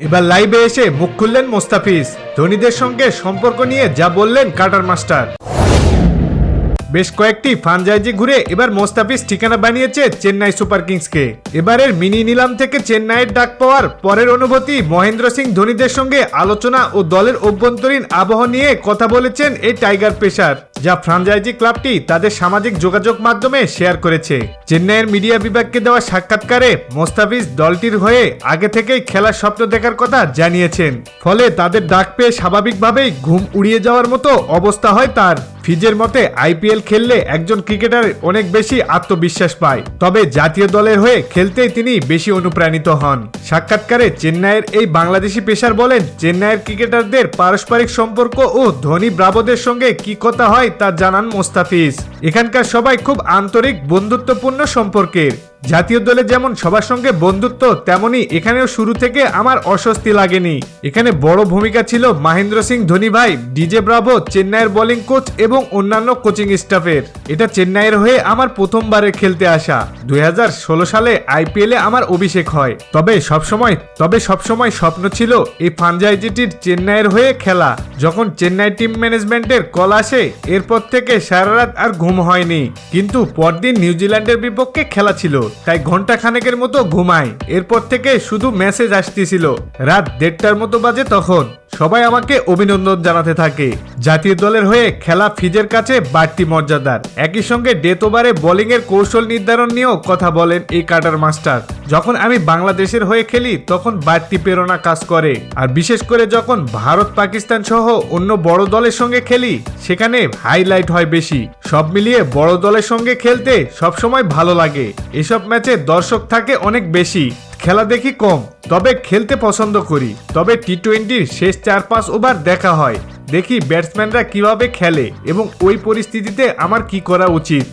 এবার লাইভে এসে মুখ খুললেন মোস্তাফিজ। ধোনিদের সঙ্গে সম্পর্ক নিয়ে যা বললেন কাটার মাস্টার। বেশ কয়েকটি ফ্রাঞ্চাইজি ঘুরে এবার মোস্তাফিজ ঠিকানা বানিয়েছে চেন্নাই সুপার কিংসকে। এবারের মিনি নিলাম থেকে চেন্নাইয়ের ডাক পাওয়ার পরের অনুভূতি মহেন্দ্র সিং ধোনিদের সঙ্গে আলোচনা ও দলের অভ্যন্তরীণ আবহ নিয়ে কথা বলেছেন এই টাইগার পেসার। যা ফ্রাঞ্চাইজি ক্লাবটি তাদের সামাজিক যোগাযোগ মাধ্যমে শেয়ার করেছে। চেন্নাইয়ের মিডিয়া বিভাগকে দেওয়া সাক্ষাৎকারে মোস্তাফিজ দলটির হয়ে আগে থেকেই খেলার স্বপ্ন দেখার কথা জানিয়েছেন। ফলে তাদের ডাক পেয়ে স্বাভাবিকভাবেই ঘুম উড়িয়ে যাওয়ার মতো অবস্থা হয় তার। ফিজের মতে আইপিএল খেললে একজন ক্রিকেটার অনেক বেশি আত্মবিশ্বাস পায়। তবে জাতীয় দলের হয়ে খেলতেই তিনি বেশি অনুপ্রাণিত হন। সাক্ষাৎকারে চেন্নাইয়ের এই বাংলাদেশি পেশার বলেন, চেন্নাইয়ের ক্রিকেটারদের পারস্পরিক সম্পর্ক ও ধনী ব্রাভোদের সঙ্গে কি কথা হয় তা জানান মোস্তাফিজ। এখানকার সবাই খুব আন্তরিক বন্ধুত্বপূর্ণ সম্পর্কের। জাতীয় দলে যেমন সবার সঙ্গে বন্ধুত্ব, তেমনি এখানেও শুরু থেকে আমার অস্বস্তি লাগেনি। এখানে বড় ভূমিকা ছিল মহেন্দ্র সিং ধোনি ভাই, ডিজে ব্রাভো, চেন্নাইয়ের বোলিং কোচ এবং অন্যান্য কোচিং স্টাফের এটা চেন্নাইয়ের হয়ে আমার প্রথমবারে খেলতে আসা। দুই হাজার ষোলো সালে আইপিএলে আমার অভিষেক হয়। তবে সবসময় তবে সবসময় স্বপ্ন ছিল এই ফ্রাঞ্চাইজিটির চেন্নাইয়ের হয়ে খেলা। যখন চেন্নাই টিম ম্যানেজমেন্টের কল আসে, এরপর থেকে সারা রাত আর ঘুম হয়নি। কিন্তু পরদিন নিউজিল্যান্ডের বিপক্ষে খেলা ছিল। তাই ঘণ্টা খানেকের মতো ঘুমায় এরপর থেকে শুধু মেসেজ আসতেছিল। রাত দেড়টার মতো বাজে তখন। সবাই আমাকে অভিনন্দন জানাতে থাকে। জাতীয় দলের হয়ে খেলা ফিজের কাছে বাড়তি মর্যাদার। একই সঙ্গে ডেথ ওভারে বোলিং এর কৌশল নির্ধারণ নিয়েও কথা বলেন এই কাটার মাস্টার। যখন আমি বাংলাদেশের হয়ে খেলি, তখন বাড়তি প্রেরণা কাজ করে। আর বিশেষ করে যখন ভারত, পাকিস্তান সহ অন্য বড় দলের সঙ্গে খেলি, সেখানে হাইলাইট হয় বেশি। সব মিলিয়ে বড় দলের সঙ্গে খেলতে সবসময় ভালো লাগে। এসব ম্যাচে দর্শক থাকে অনেক বেশি। খেলা দেখি কম। তবে খেলতে পছন্দ করি। তবে টি টোয়েন্টির শেষ চার পাঁচ ওভার দেখা হয়। দেখি ব্যাটসম্যানরা কীভাবে খেলে এবং ওই পরিস্থিতিতে আমার কি করা উচিত।